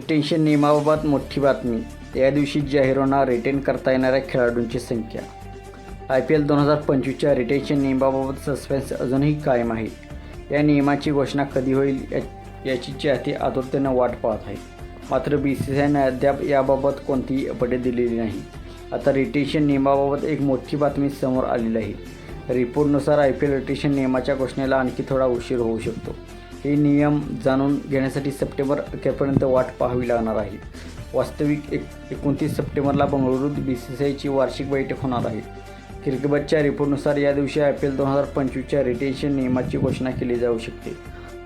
Retention नियमाबाबत मोठी बातमी. या दिवशी जाहीर होणार रिटेन करता येणाऱ्या खेळाडूंची संख्या. आय पी एल दोन हजार पंचवीसच्या रिटेन्शन नियमाबाबत सस्पेन्स अजूनही कायम आहे. या नियमाची घोषणा कधी होईल या याची चाहती आतुरतेनं वाट पाहत आहेत मात्र बी सी सी आयनं अद्याप याबाबत कोणतीही अपडेट दिलेली नाही. आता रिटेन्शन नियमाबाबत एक मोठी बातमी समोर आलेली आहे. रिपोर्टनुसार आय पी एल रिटेन्शन नियमाच्या घोषणेला आणखी थोडा उशीर होऊ शकतो. हे नियम जाणून घेण्यासाठी सप्टेंबर अखेरपर्यंत वाट पाहावी लागणार आहे. वास्तविक एक एकोणतीस सप्टेंबरला बंगळुरूत बी सी सी आयची वार्षिक बैठक होणार आहे. क्रिकेटच्या रिपोर्टनुसार या दिवशी आय पी एल दोन हजार पंचवीसच्या रिटेन्शन नियमाची घोषणा केली जाऊ शकते.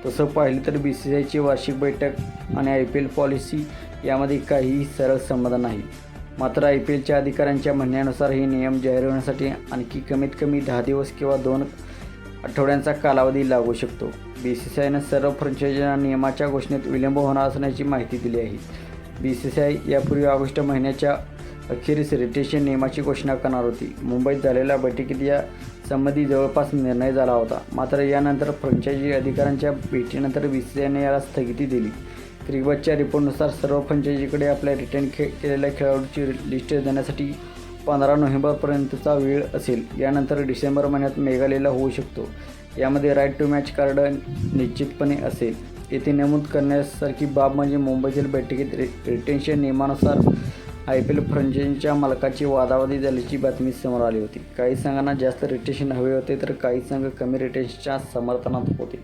तसं पाहिलं तर बी सी सी आयची वार्षिक बैठक आणि आय पी एल पॉलिसी यामध्ये काहीही सरळ संबंध नाही. मात्र आय पी एलच्या अधिकाऱ्यांच्या म्हणण्यानुसार हे नियम जाहीर होण्यासाठी आणखी कमीत कमी दहा दिवस किंवा दोन आठवड्यांचा कालावधी लागू शकतो. बी सी सी आयनं सर्व फ्रँचायझींना नियमाच्या घोषणेत विलंब होणार असण्याची माहिती दिली आहे. बी सी सी आय यापूर्वी ऑगस्ट महिन्याच्या अखेरीस रिटेशन नियमाची घोषणा करणार होती. मुंबईत झालेल्या बैठकीत या संबंधी जवळपास निर्णय झाला होता. मात्र यानंतर फ्रँचायझी अधिकाऱ्यांच्या भेटीनंतर बी सी सी आयने याला स्थगिती दिली. क्रिकेटच्या रिपोर्टनुसार सर्व फ्रँचायझीकडे आपल्या रिटर्न खे केलेल्या खेळाडूची लिस्ट देण्यासाठी पंधरा नोव्हेंबरपर्यंतचा वेळ असेल यानंतर डिसेंबर महिन्यात मेघालयला होऊ शकतो. यामध्ये राईट टू मॅच कार्ड निश्चितपणे असेल. येथे नमूद करण्यासारखी बाब म्हणजे मुंबईतील बैठकीत रि रिटेन्शन नियमानुसार आय पी एल फ्रँचायझीच्या मालकाची वादावादी झाल्याची बातमी समोर आली होती. काही संघांना जास्त रिटेन्शन हवे होते तर काही संघ कमी रिटेन्शनच्या समर्थनात होते.